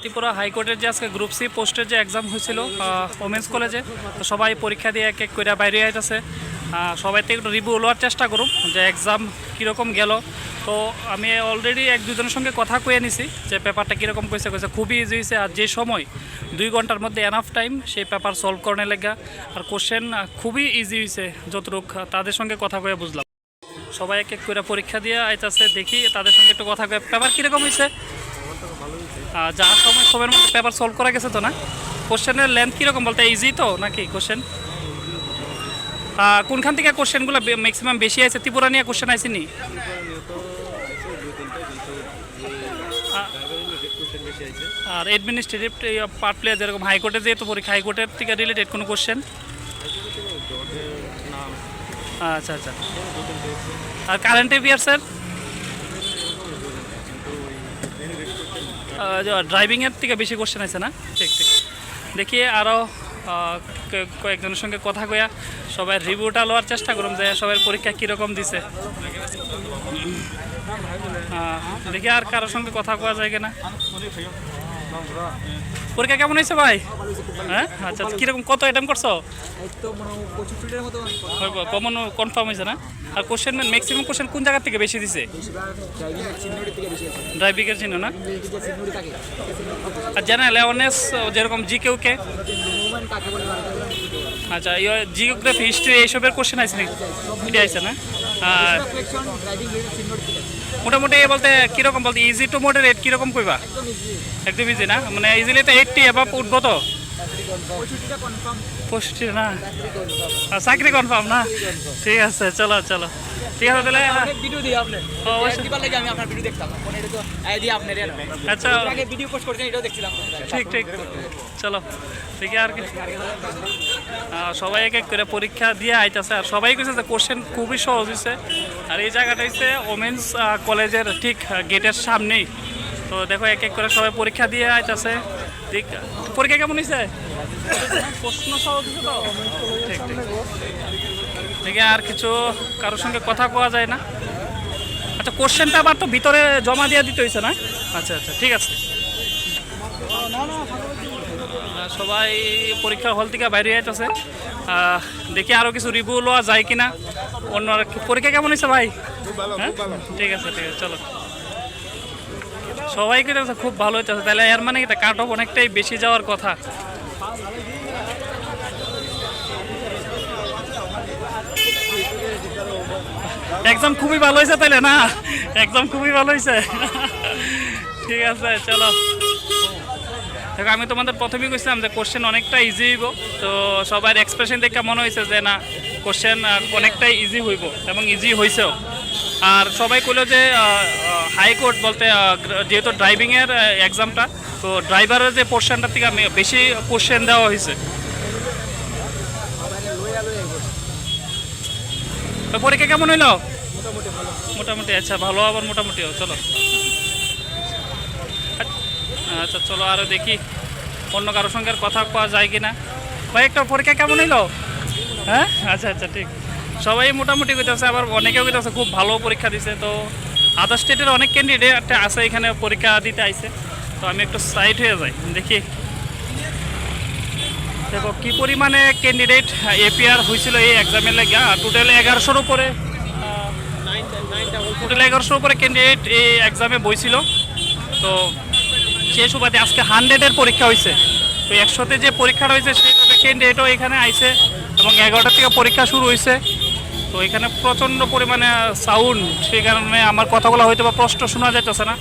ত্রিপুরা হাইকোর্টের যে আজকে গ্রুপ সি পোস্টের যে এক্সাম হয়েছিল ওমেন্স কলেজে তো সবাই পরীক্ষা দিয়ে এক এক করে বাইরে আইতেছে। সবাই থেকে একটু রিভিউ লওয়ার চেষ্টা করুন যে এক্সাম কীরকম গেল। তো আমি অলরেডি এক দুজনের সঙ্গে কথা কয়ে নিছি, যে পেপারটা কীরকম কইছে কইছে খুবই ইজি হয়েছে আর যে সময় দুই ঘণ্টার মধ্যে এনাফ টাইম সেই পেপার সলভ করার লেগা। আর কোশ্চেন খুবই ইজি হয়েছে যতটুক তাদের সঙ্গে কথা কয়ে বুঝলাম। সবাই এক এক করে পরীক্ষা দিয়ে আইতাছে, দেখি তাদের সঙ্গে একটু কথা কয়ে পেপার কীরকম হয়েছে আহ, যার সময় সময়ের মধ্যে পেপার সলভ করা গেছে তো না? কোশ্চেনের লেন্থ কীরকম বলতে ইজি তো নাকি কোশ্চেন কোনখান থেকে কোশ্চেনগুলো ম্যাক্সিমাম বেশি আছে? ত্রিপুরা নিয়ে কোশ্চেন আছে নি আর অ্যাডমিনিস্ট্রেটিভ পার্ট প্লেয়ার যেরকম হাইকোর্টে যেহেতু পরীক্ষা হাইকোর্টের থেকে রিলেটেড কোনো কোশ্চেন আচ্ছা আচ্ছা। আর কারেন্ট অ্যাফেয়ার স্যার ড্রাইভিংয়ের থেকে বেশি কোশ্চেন আছে না? ঠিক ঠিক। দেখি আরও কয়েকজনের সঙ্গে কথা কয়া সবাই রিভিউটা লওয়ার চেষ্টা করুন যে সবার পরীক্ষা কীরকম দিছে। দেখি আর কারোর সঙ্গে কথা কওয়া যায় কিনা। পরীক্ষা কেমন হয়েছে ভাই? হ্যাঁ? আচ্ছা আচ্ছা, কীরকম কত আইটেম করছ? কমন কনফার্ম হয়েছে না? আর কোশ্চেন ম্যাক্সিমাম কোশ্চেন কোন জায়গা থেকে বেশি দিছে? ড্রাইভিংয়ের চিহ্ন না? আর জেনারেল অ্যাওয়ারনেস যেরকম জি কেউ কে আচ্ছা জিওগ্রাফি হিস্ট্রি এইসবের কোশ্চেন আছে নাকি? এটা আছে না? আর মোটামুটি বলতে কীরকম বলতে ইজি টু মডারেট কীরকম কইবা? একদম ইজি না? মানে ইজিলি তো এইটটি এবার উঠবো তো? পঁয়ষট্টি না? চাকরি কনফার্ম না? ঠিক আছে, চলো চলো। ঠিক আছে তাহলে ভিডিও দিই আপনি। ও, অবশ্যই। দিবার লাগে আমি আপনার ভিডিও দেখতাম? ফোনে এটা তো আপনার আচ্ছা। আগে ভিডিও পোস্ট করছেন এটাও দেখছিলাম। ঠিক ঠিক। চলো ঠিক আর কি। সবাই এক এক করে পরীক্ষা দিয়ে আইতেছে। আর সবাই কইছে যে কোশ্চেন খুবই সহজ হয়েছে আর এই জায়গাটা হচ্ছে ওমেন্স কলেজের ঠিক গেটের সামনেই। তো দেখো এক এক করে সবাই পরীক্ষা দিয়ে আইতেছে। ঠিক। পরীক্ষা কেমন হয়েছে প্রশ্ন সহজ হয়েছে তো ঠিক ঠিক। আর কিছু কারোর সঙ্গে কথা কোয়া যায় না। আচ্ছা কোশ্চেনটা আবার তো ভিতরে জমা দিয়ে দিতে হয়েছে না? আচ্ছা আচ্ছা ঠিক আছে। সবাই পরীক্ষা হল থেকে বাইরে আইতেছে। আহ, দেখি আরও কিছু রিভিউ লওয়া যায় কিনা। অন্য আর পরীক্ষা কেমন হয়েছে ভাই? হ্যাঁ? ঠিক আছে ঠিক আছে চলো। সবাই কিন্তু খুব ভালো হইতেছে। তাহলে এর মানে কি কাট অফ অনেকটাই বেশি যাওয়ার কথা। এক্সাম খুবই ভালো হয়েছে তাইলে, না? এক্সাম খুবই ভালো হয়েছে ঠিক আছে, চলো। দেখো, আমি তোমাদের প্রথমেই কইছিলাম যে কোশ্চেন অনেকটা ইজি হইব। তো সবার এক্সপ্রেশন দেখে মনে হয়েছে যে, না কোশ্চেন অনেকটাই ইজি হইব এবং ইজি হয়েছেও আর সবাই কইলো যে হাইকোর্ট বলতে যেহেতু ড্রাইভিংয়ের এক্সামটা তো ড্রাইভারের যে পোর্শনটার থেকে আমি বেশি কোশ্চেন দেওয়া হয়েছে। পরীক্ষা কেমন হইল? মোটামুটি আচ্ছা ভালো আবার মোটামুটি চলো। আচ্ছা চলো আরও দেখি, অন্য কারোর সঙ্গে কথা পাওয়া যায় কি না ভাই, একটা পরীক্ষা কেমন হইল? হ্যাঁ? আচ্ছা আচ্ছা ঠিক। সবাই মোটামুটি কইতেছে, আবার অনেকেও কইতেছে, খুব ভালো পরীক্ষা দিছে, তো আদার স্টেটের অনেক ক্যান্ডিডেট আছে, এখানে পরীক্ষা দিতে আইছে। তো আমি একটু সাইড হয়ে যাই, দেখি। দেখো, কি পরিমাণে ক্যান্ডিডেট এপিআর হয়েছিল এই এক্সামের লাগে? টোটাল এগারোশোর উপরে টোটাল এগারোশোর উপরে ক্যান্ডিডেট এই এক্সামে বইছিল। তো সেই সুবাদে আজকে হান্ড্রেডের পরীক্ষা হয়েছে তো একশোতে যে পরীক্ষাটা হয়েছে সেইভাবে ক্যান্ডিডেটও এখানে আইছে এবং এগারোটা থেকে পরীক্ষা শুরু হয়েছে তো এখানে প্রচণ্ড পরিমাণে সাউন্ড সেই কারণে আমার কথাগুলো হয়তো বা প্রশ্ন শোনা যাইতেছে না।